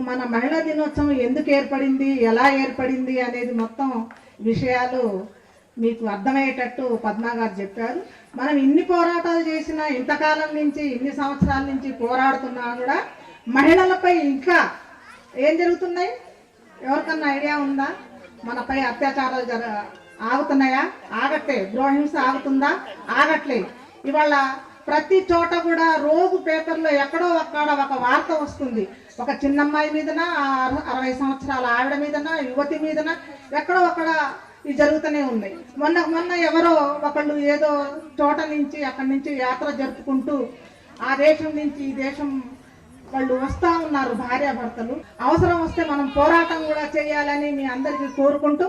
మన మహిళా దినోత్సవం ఎందుకు ఏర్పడింది ఎలా ఏర్పడింది అనేది మొత్తం విషయాలు మీకు అర్థమయ్యేటట్టు పద్మా గారు చెప్పారు. మనం ఇన్ని పోరాటాలు చేసినా ఇంతకాలం నుంచి ఇన్ని సంవత్సరాల నుంచి పోరాడుతున్నా కూడా మహిళలపై ఇంకా ఏం జరుగుతున్నాయి? ఎవరికన్నా ఐడియా ఉందా? మనపై అత్యాచారాలు జర ఆగుతున్నాయా? ఆగట్లే గృహహింస ఆగుతుందా? ఆగట్లే. ఇవాళ ప్రతి చోట కూడా రోజు పేపర్లో ఎక్కడో ఒక్కడ ఒక వార్త వస్తుంది. ఒక చిన్నమ్మాయి మీదన ఆ అరవై సంవత్సరాల ఆవిడ మీదన యువతి మీదన ఎక్కడో ఒక్కడ ఇవి జరుగుతూనే ఉన్నాయి. మొన్న మొన్న ఎవరో ఒకళ్ళు ఏదో చోట నుంచి అక్కడి నుంచి యాత్ర జరుపుకుంటూ ఆ దేశం నుంచి ఈ దేశం వాళ్ళు వస్తూ ఉన్నారు భార్యాభర్తలు. అవసరం వస్తే మనం పోరాటం కూడా చేయాలని మీ అందరికీ కోరుకుంటూ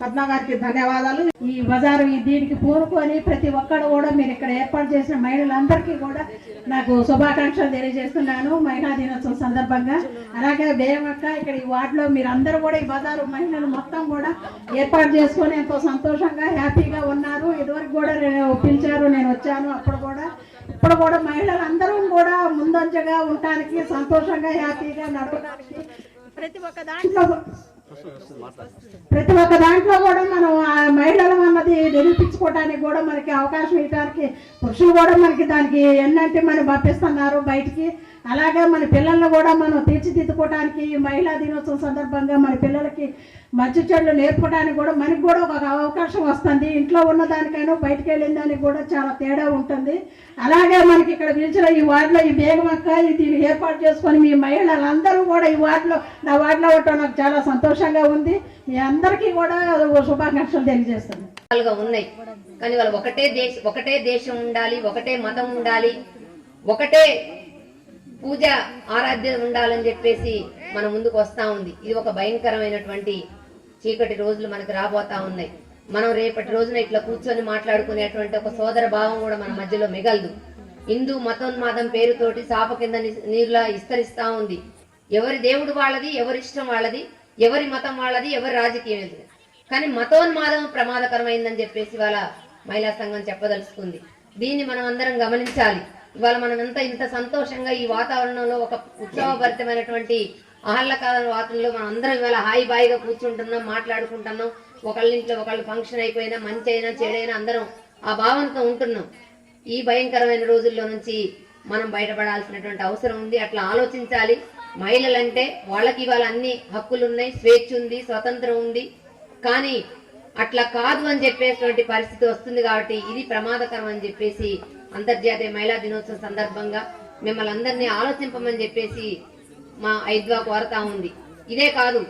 పద్మ గారికి ధన్యవాదాలు. ఈ బజారు ఈ దీనికి పూనుకొని ప్రతి ఒక్కడు కూడా మీరు ఇక్కడ ఏర్పాటు చేసిన మహిళలందరికీ కూడా నాకు శుభాకాంక్షలు తెలియజేస్తున్నాను మహిళా దినోత్సవం సందర్భంగా. అలాగే బేమక్క ఇక్కడ ఈ వార్డులో మీరు అందరూ కూడా ఈ బజారు మహిళలు మొత్తం కూడా ఏర్పాటు చేసుకొని ఎంతో సంతోషంగా హ్యాపీగా ఉన్నారు. ఇదివరకు కూడా నేను పిలిచారు నేను వచ్చాను. అప్పుడు కూడా ఇప్పుడు కూడా మహిళలందరూ కూడా ముందంజగా ఉండటానికి సంతోషంగా హ్యాపీగా నడవడానికి ప్రతి ఒక్క దాంట్లో ప్రతి ఒక్క దాంట్లో కూడా మనం ఆ మహిళలు అది నిరూపించుకోవడానికి కూడా మనకి అవకాశం ఇవ్వడానికి పురుషులు కూడా మనకి దానికి ఎన్నంటే మనం పంపిస్తున్నారు బయటికి. అలాగే మన పిల్లల్ని కూడా మనం తీర్చిదిద్దుకోవడానికి ఈ మహిళా దినోత్సవం సందర్భంగా మన పిల్లలకి మంచి చెడులు నేర్పడానికి కూడా మనకి కూడా ఒక అవకాశం వస్తుంది. ఇంట్లో ఉన్న దానికైనా బయటికి వెళ్ళిన దానికి కూడా చాలా తేడా ఉంటుంది. అలాగే మనకి ఇక్కడ పిలిచిన ఈ వార్డులో ఈ బేగమక్క ఇది ఏర్పాటు చేసుకొని మీ మహిళలందరూ కూడా ఈ వార్డులో నా వార్డులో ఉండటం నాకు చాలా సంతోషంగా ఉంది. మీ అందరికీ కూడా శుభాకాంక్షలు తెలియజేస్తున్నాను. రకాలుగా ఉన్నాయి. కానీ వాళ్ళు ఒకటే దేశ ఒకటే దేశం ఉండాలి ఒకటే మతం ఉండాలి ఒకటే పూజ ఆరాధ్య ఉండాలని చెప్పేసి మన ముందుకు వస్తా ఉంది. ఇది ఒక భయంకరమైనటువంటి చీకటి రోజులు మనకు రాబోతా ఉన్నాయి. మనం రేపటి రోజున ఇట్లా కూర్చొని మాట్లాడుకునేటువంటి ఒక సోదర భావం కూడా మన మధ్యలో మిగలదు. హిందూ మతోన్మాదం పేరుతోటి సాప కింద నీరులా విస్తరిస్తా ఉంది. ఎవరి దేవుడు వాళ్ళది ఎవరి ఇష్టం వాళ్ళది ఎవరి మతం వాళ్ళది ఎవరి రాజకీయం కానీ మతోన్మాదం ప్రమాదకరమైందని చెప్పేసి ఇవాళ మహిళా సంఘం చెప్పదలుచుకుంది. దీన్ని మనం అందరం గమనించాలి. ఇవాళ మనం ఎంత ఇంత సంతోషంగా ఈ వాతావరణంలో ఒక ఉత్సవభరితమైనటువంటి ఆహ్లాదకర వాతావరణంలో మనం అందరం ఇవాళ హాయి బాయిగా కూర్చుంటున్నాం మాట్లాడుకుంటున్నాం. ఒకళ్ళ ఇంట్లో ఒకళ్ళు ఫంక్షన్ అయిపోయినా మంచి అయినా చెడైనా అందరం ఆ భావంతో ఉంటున్నాం. ఈ భయంకరమైన రోజుల్లో నుంచి మనం బయటపడాల్సినటువంటి అవసరం ఉంది. అట్లా ఆలోచించాలి. మహిళలంటే వాళ్ళకి ఇవాళ అన్ని హక్కులు ఉన్నాయి స్వేచ్ఛ ఉంది స్వతంత్రం ఉంది. కానీ అట్లా కాదు అని చెప్పేటువంటి పరిస్థితి వస్తుంది కాబట్టి ఇది ప్రమాదకరం అని చెప్పేసి అంతర్జాతీయ మహిళా దినోత్సవం సందర్భంగా మిమ్మల్ని అందరినీ ఆలోచింపమని చెప్పేసి మా ఐద్వా కోరతా ఉంది. ఇదే కాదు